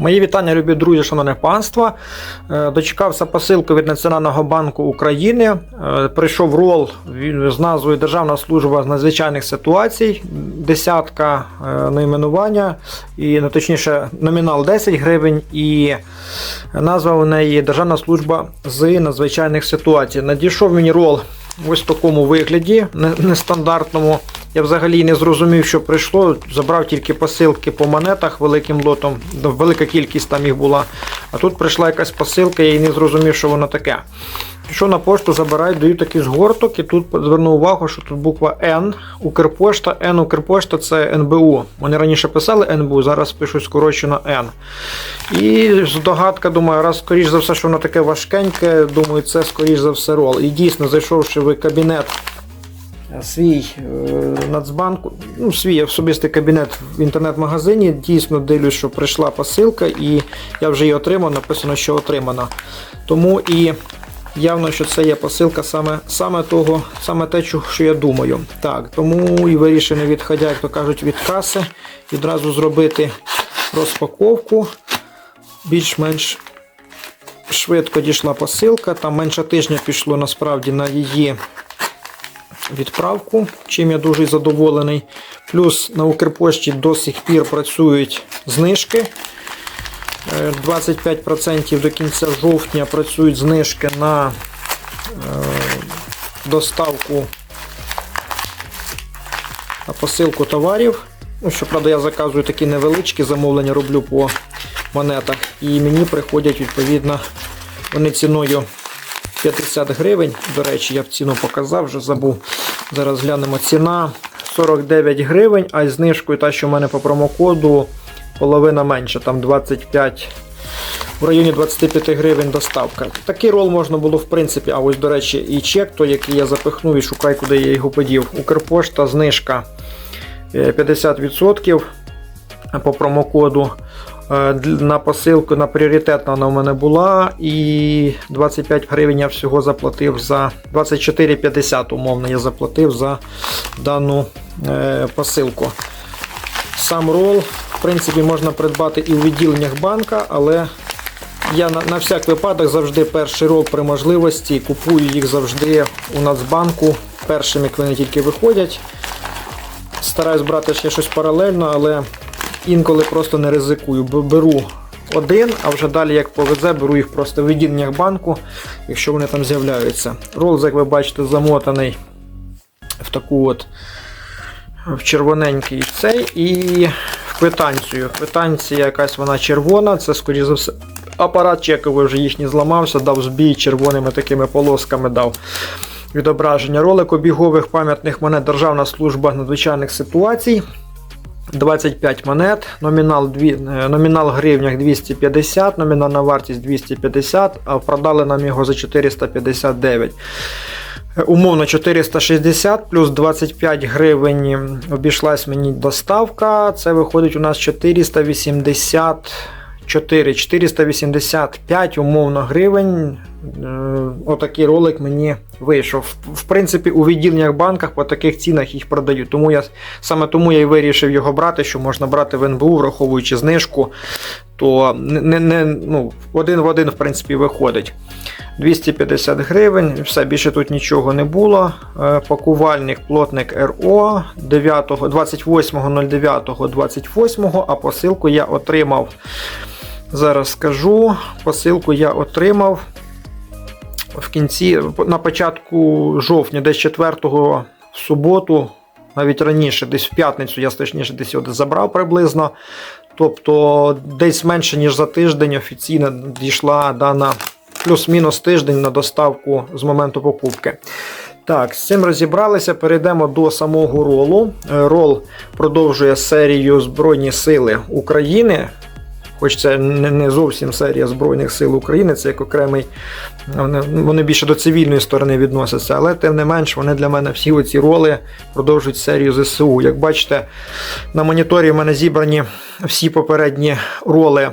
Мої вітання, любі друзі, шановне панство. Е, Дочекався посилку від Національного банку України. Е, Прийшов рол з назвою Державна служба з надзвичайних ситуацій. Десятка е, найменування, і ну, точніше, номінал 10 гривень, і назва у неї Державна служба з надзвичайних ситуацій. Надійшов мені рол ось в такому вигляді, нестандартному. Я взагалі не зрозумів, що прийшло. Забрав тільки посилки по монетах великим лотом. Велика кількість там їх була. А тут прийшла якась посилка, я і не зрозумів, що воно таке. Пішов на пошту, забираю, даю такий згорток, і тут звернув увагу, що тут буква Н, Укрпошта, Н Укрпошта це НБУ. Вони раніше писали НБУ, зараз пишуть скорочено Н. І здогадка, думаю, раз скоріш за все, що воно таке важкеньке, думаю, це скоріш за все рол. І дійсно, зайшовши в кабінет свій е, Нацбанку, ну, свій особистий кабінет в інтернет-магазині. Дійсно дивлюсь, що прийшла посилка, і я вже її отримав, написано, що отримана. Тому і явно, що це є посилка саме, саме того, саме те, що я думаю. Так, тому і вирішив, не відходя, як то кажуть, від каси, відразу зробити розпаковку. Більш-менш швидко дійшла посилка. Там менше тижня пішло насправді на її відправку, чим я дуже задоволений. Плюс на Укрпошті до сих пір працюють знижки. Е, 25% до кінця жовтня працюють знижки на е, доставку на посилку товарів. Ну, щоправда, я заказую такі невеличкі замовлення, роблю по монетах. І мені приходять відповідно вони ціною 50 гривень. До речі, я в ціну показав, вже забув. Зараз глянемо ціна 49 гривень, а знижкою та, що в мене по промокоду, половина менше, там 25 в районі 25 гривень доставка. Такий рол можна було, в принципі, а ось, до речі, і чек, той, який я запихнув і шукай, куди я його подів. Укрпошта, знижка е, 50% по промокоду. Е, На посилку на пріоритетна вона в мене була, і 25 гривень я всього заплатив за 24,50 умовно я заплатив за дану е, посилку. Сам рол, в принципі, можна придбати і в відділеннях банка, але я на, на всяк випадок завжди перший рол при можливості купую їх завжди у Нацбанку першими, як вони тільки виходять. Стараюсь брати ще щось паралельно, але інколи просто не ризикую. Беру один, а вже далі, як повезе, беру їх просто в відділеннях банку, якщо вони там з'являються. Рол, як ви бачите, замотаний в таку от в червоненький цей і квитанцію. Квитанція якась вона червона, це скоріше за все. Апарат чековий вже їхній зламався, дав збій червоними такими полосками дав відображення. Ролик обігових пам'ятних монет Державна служба надзвичайних ситуацій. 25 монет, номінал, е, номінал в гривнях 250, номінальна вартість 250, а продали нам його за 459. Умовно 460 плюс 25 гривень обійшлась мені доставка. Це виходить у нас 484, 485 умовно гривень. Е, Отакий ролик мені вийшов. В- принципі, у відділеннях банках по таких цінах їх продають. Тому я саме тому я і вирішив його брати, що можна брати в НБУ, враховуючи знижку, то не, не, ну, один в один в принципі виходить. 250 гривень, все більше тут нічого не було. Е, Пакувальник плотник РО 9, 28.09.28, а посилку я отримав. Зараз скажу, посилку я отримав в кінці, на початку жовтня, десь 4 в суботу, навіть раніше, десь в п'ятницю, я точніше десь його забрав приблизно. Тобто десь менше, ніж за тиждень офіційно дійшла дана плюс-мінус тиждень на доставку з моменту покупки. Так, з цим розібралися. Перейдемо до самого ролу. Рол продовжує серію Збройні Сили України. Хоч це не, зовсім серія Збройних сил України, це як окремий. Вони, вони більше до цивільної сторони відносяться, але тим не менш, вони для мене всі оці роли продовжують серію ЗСУ. Як бачите, на моніторі в мене зібрані всі попередні роли.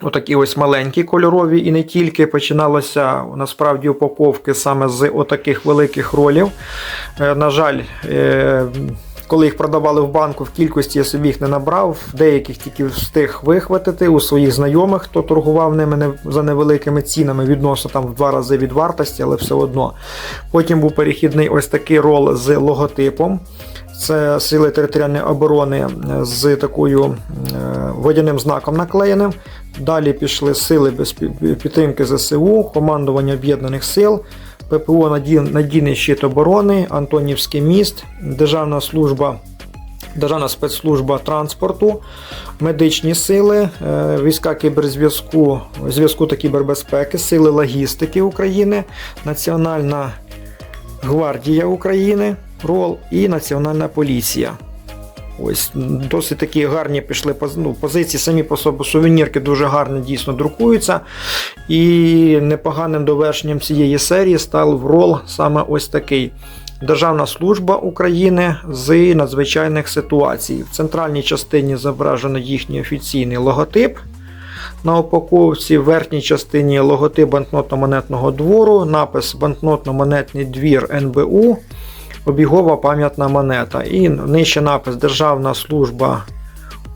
Отакі ось маленькі кольорові і не тільки починалося насправді упаковки саме з отаких великих ролів. Е, На жаль, е, коли їх продавали в банку в кількості, я собі їх не набрав. Деяких тільки встиг вихватити у своїх знайомих, хто торгував ними за невеликими цінами, відносно там в два рази від вартості, але все одно. Потім був перехідний ось такий рол з логотипом. Це сили територіальної оборони е, з такою е, водяним знаком наклеєним. Далі пішли сили без підтримки ЗСУ, командування Об'єднаних сил, ППО Надійний щит оборони, Антонівський міст, Державна служба. Державна спецслужба транспорту, медичні сили, е, війська кіберзв'язку, зв'язку та кібербезпеки, сили логістики України, Національна гвардія України, РОЛ і Національна поліція. Ось досить такі гарні пішли ну, позиції. Самі по собі сувенірки дуже гарно дійсно друкуються. І непоганим довершенням цієї серії став рол саме ось такий. Державна служба України з надзвичайних ситуацій. В центральній частині зображено їхній офіційний логотип. На упаковці в верхній частині логотип банкнотно-монетного двору, напис банкнотно-монетний двір НБУ, обігова пам'ятна монета. І нижче напис Державна служба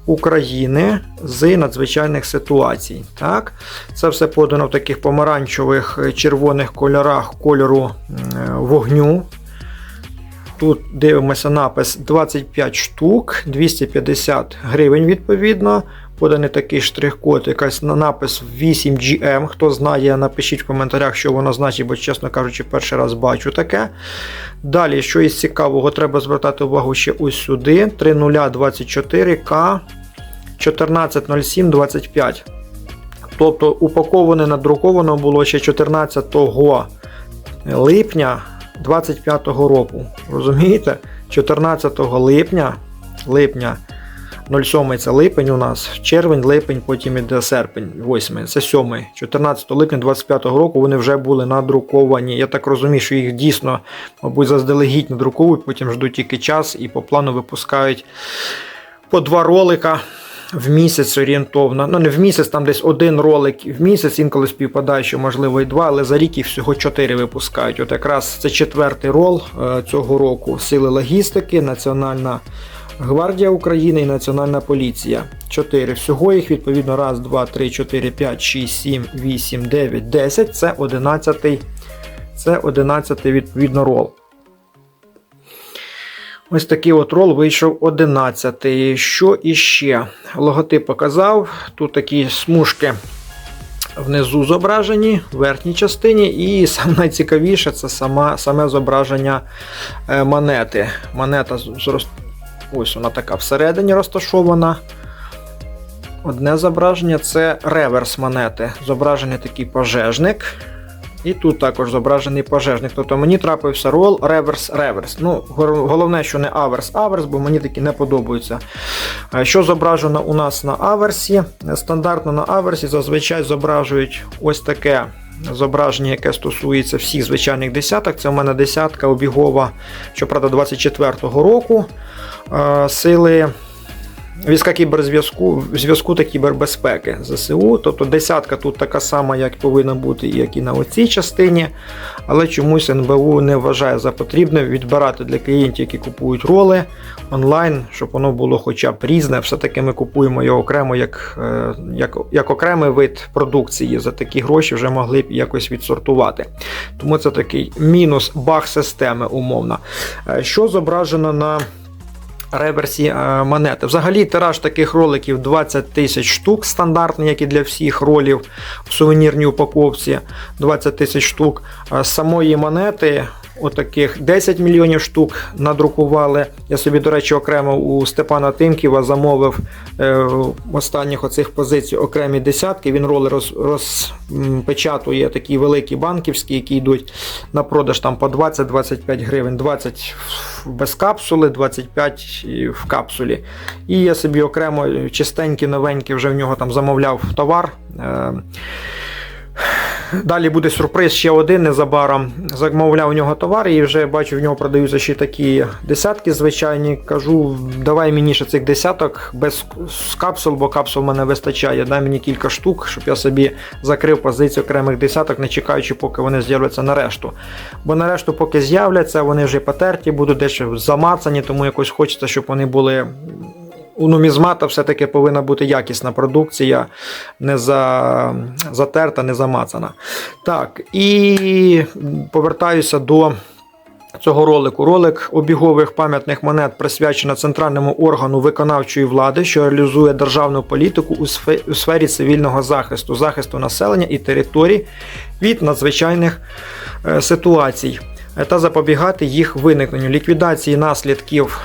України з надзвичайних ситуацій. Так? Це все подано в таких помаранчевих е, червоних кольорах кольору е, вогню. Тут дивимося напис 25 штук, 250 гривень відповідно. Поданий такий штрих-код, якась на напис 8GM. Хто знає, напишіть в коментарях, що воно значить, бо, чесно кажучи, перший раз бачу таке. Далі, що із цікавого, треба звертати увагу ще ось сюди: 3024К 140725. Тобто упаковане надруковано було ще 14 липня 25-го року. Розумієте? 14 липня, липня 07 це липень у нас, червень, липень, потім іде серпень, 8, це 7. 14 липня 25-го року вони вже були надруковані. Я так розумію, що їх дійсно, мабуть, заздалегідь надруковують, потім ждуть тільки час і по плану випускають по два ролика в місяць орієнтовно. Ну, не в місяць, там десь один ролик в місяць, інколи співпадає, що можливо і два, але за рік їх всього чотири випускають. От якраз це четвертий рол е, цього року. Сили логістики, Національна гвардія України і Національна поліція. Чотири. Всього їх відповідно раз, два, три, чотири, п'ять, шість, сім, вісім, дев'ять, десять. Це одинадцятий. Це одинадцятий відповідно рол. Ось такий от рол вийшов 11. Що іще? Логотип показав. Тут такі смужки внизу зображені, в верхній частині, і найцікавіше це сама, саме зображення е, монети. Монета з, з роз- ось вона така всередині розташована. Одне зображення це реверс монети. Зображений такий пожежник. І тут також зображений пожежник. Тобто мені трапився рол реверс-реверс. Ну, головне, що не аверс-аверс, бо мені такі не подобаються. Що зображено у нас на аверсі? Стандартно на аверсі зазвичай зображують ось таке зображення, яке стосується всіх звичайних десяток. Це у мене десятка обігова, щоправда, 24-го року. Е, Сили Війська кіберзв'язку зв'язку та кібербезпеки ЗСУ. Тобто десятка тут така сама, як повинна бути, як і на оцій частині. Але чомусь НБУ не вважає за потрібне відбирати для клієнтів, які купують роли онлайн, щоб воно було хоча б різне. Все-таки ми купуємо його окремо як, е, як, як окремий вид продукції. За такі гроші вже могли б якось відсортувати. Тому це такий мінус баг системи, умовно. Е, Що зображено на реверсі е, монети. Взагалі тираж таких роликів 20 тисяч штук, стандартний, як і для всіх ролів в сувенірній упаковці. 20 тисяч штук. З Самої монети. Отаких 10 мільйонів штук надрукували. Я собі, до речі, окремо у Степана Тимківа замовив е, останніх оцих позицій окремі десятки. Він роли роз, розпечатує такі великі банківські, які йдуть на продаж там по 20-25 гривень, 20 без капсули, 25 в капсулі. І я собі окремо чистенькі, новенькі вже в нього там замовляв товар. Е, Далі буде сюрприз ще один незабаром. Замовляв у нього товар і вже бачу, в нього продаються ще такі десятки звичайні. Кажу, давай мені ще цих десяток без капсул, бо капсул в мене вистачає. Дай мені кілька штук, щоб я собі закрив позицію окремих десяток, не чекаючи, поки вони з'являться на решту. Бо на решту, поки з'являться, вони вже потерті, будуть дещо замацані, тому якось хочеться, щоб вони були. У нумізмата все-таки повинна бути якісна продукція, не за, затерта, не замацана. Так, і повертаюся до цього ролику. Ролик обігових пам'ятних монет присвячено центральному органу виконавчої влади, що реалізує державну політику у сфе- у сфері цивільного захисту, захисту населення і територій від надзвичайних е, ситуацій е, та запобігати їх виникненню, ліквідації наслідків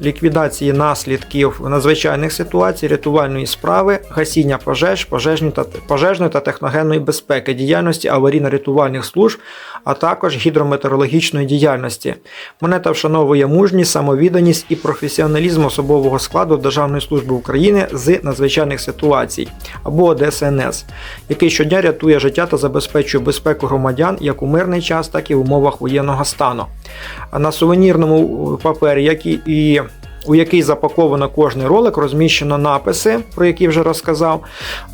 ліквідації наслідків надзвичайних ситуацій, рятувальної справи, гасіння пожеж, пожежної та, пожежної та техногенної безпеки, діяльності аварійно-рятувальних служб, а також гідрометеорологічної діяльності. Монета вшановує мужність, самовідданість і професіоналізм особового складу Державної служби України з надзвичайних ситуацій або ДСНС, який щодня рятує життя та забезпечує безпеку громадян як у мирний час, так і в умовах воєнного стану. На сувенірному папері, як і у який запаковано кожний ролик, розміщено написи, про які вже розказав,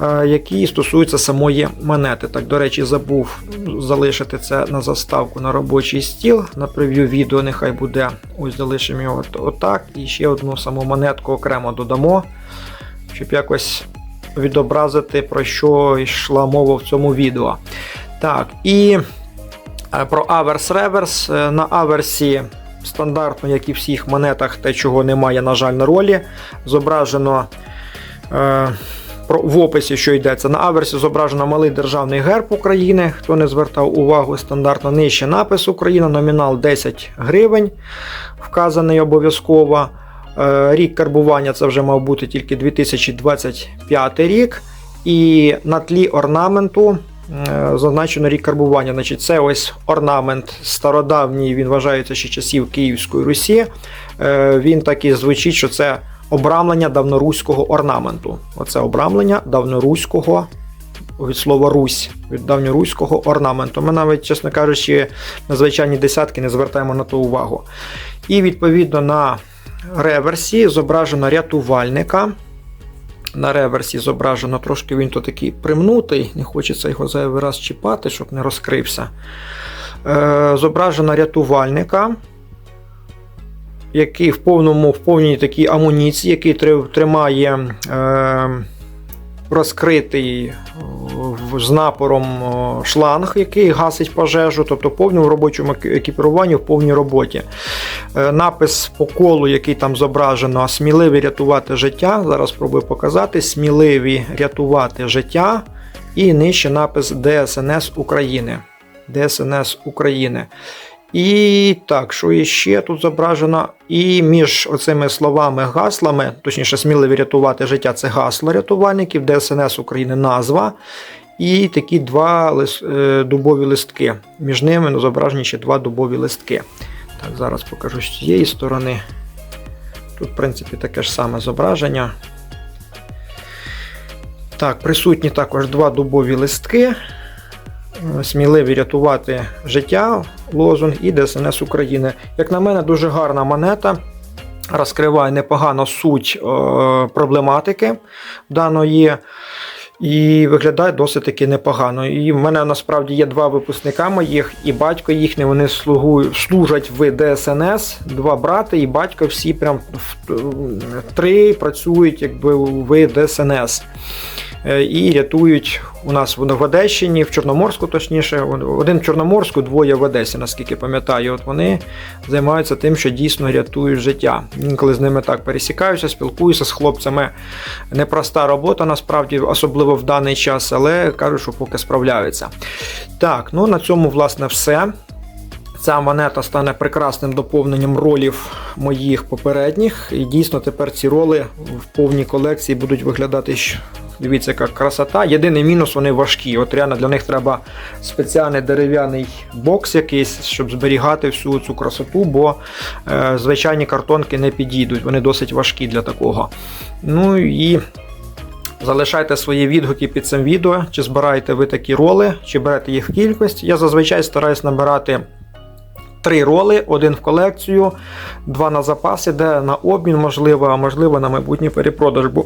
е, які стосуються самої монети. Так, до речі, забув залишити це на заставку на робочий стіл. На прев'ю відео нехай буде. Ось залишимо його отак. І ще одну саму монетку окремо додамо, щоб якось відобразити, про що йшла мова в цьому відео. Так, і е, про аверс реверс. Е, На аверсі стандартно, як і в всіх монетах, те, чого немає, на жаль, на ролі. Зображено е, в описі, що йдеться. На аверсі зображено малий державний герб України. Хто не звертав увагу, стандартно нижче напис Україна, номінал 10 гривень, вказаний обов'язково. Е, Рік карбування це вже мав бути тільки 2025 рік. І на тлі орнаменту зазначено рік карбування. Значить, це ось орнамент стародавній, він вважається ще часів Київської Русі. Е, Він так і звучить, що це обрамлення давноруського орнаменту. Оце обрамлення давноруського. Від слова Русь, від давньоруського орнаменту. Ми навіть, чесно кажучи, на звичайні десятки не звертаємо на то увагу. І відповідно на реверсі зображено рятувальника. На реверсі зображено трошки він тут такий примнутий, не хочеться його зайвий раз чіпати, щоб не розкрився. Е, зображено рятувальника, який в повному, в повній такій амуніції, який тримає е, розкритий з напором шланг, який гасить пожежу, тобто в робочому ек- екіпіруванні, в повній роботі. Е, Напис по колу, який там зображено, сміливі рятувати життя. Зараз спробую показати. Сміливі рятувати життя. І нижче напис ДСНС України. ДСНС України. І так, що іще тут зображено? І між оцими словами гаслами, точніше, сміливі рятувати життя це гасло рятувальників, ДСНС України назва. І такі два лис- е, дубові листки. Між ними зображені ще два дубові листки. Так, зараз покажу з цієї сторони. Тут, в принципі, таке ж саме зображення. Так, присутні також два дубові листки. Сміливі рятувати життя, лозунг і ДСНС України. Як на мене, дуже гарна монета. Розкриває непогано суть е, проблематики даної. І виглядає досить таки непогано. І в мене насправді є два випускника моїх, і батько їхній, вони слугують, служать в ДСНС, два брати, і батько всі прям три працюють якби в ДСНС. Е, І рятують у нас в Одещині, в Чорноморську, точніше, один в Чорноморську, двоє в Одесі, наскільки пам'ятаю. От вони займаються тим, що дійсно рятують життя. Інколи з ними так пересікаюся, спілкуюся з хлопцями. Непроста робота, насправді, особливо в даний час, але кажуть, що поки справляються. Так, ну на цьому, власне, все. Ця монета стане прекрасним доповненням ролів моїх попередніх. І дійсно тепер ці роли в повній колекції будуть виглядати. Дивіться, яка красота. Єдиний мінус вони важкі. От реально для них треба спеціальний дерев'яний бокс якийсь, щоб зберігати всю цю красоту, бо е, звичайні картонки не підійдуть. Вони досить важкі для такого. Ну і Залишайте свої відгуки під цим відео, чи збираєте ви такі роли, чи берете їх в кількість. Я зазвичай стараюсь набирати три роли: один в колекцію, два на запаси, де на обмін можливо, а можливо на майбутній перепродаж. Бо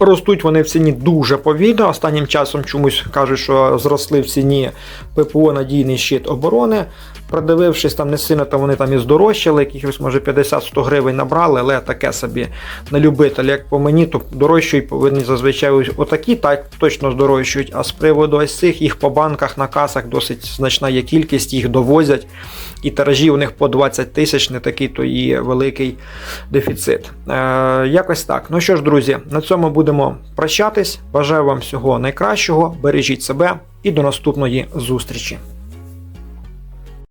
Ростуть вони в ціні дуже повільно. Останнім часом чомусь кажуть, що зросли в ціні ППО надійний щит оборони. Продивившись, там не сильно там вони там і здорожчали, якихось може 50-100 гривень набрали, але таке собі на любителя. Як по мені, то дорожчують повинні зазвичай отакі, так точно здорожчують. А з приводу ось цих їх по банках на касах досить значна є кількість, їх довозять. І тиражі у них по 20 тисяч, не такий то і великий дефіцит. Е, якось так. Ну що ж, друзі, на цьому будемо прощатись. Бажаю вам всього найкращого, бережіть себе і до наступної зустрічі.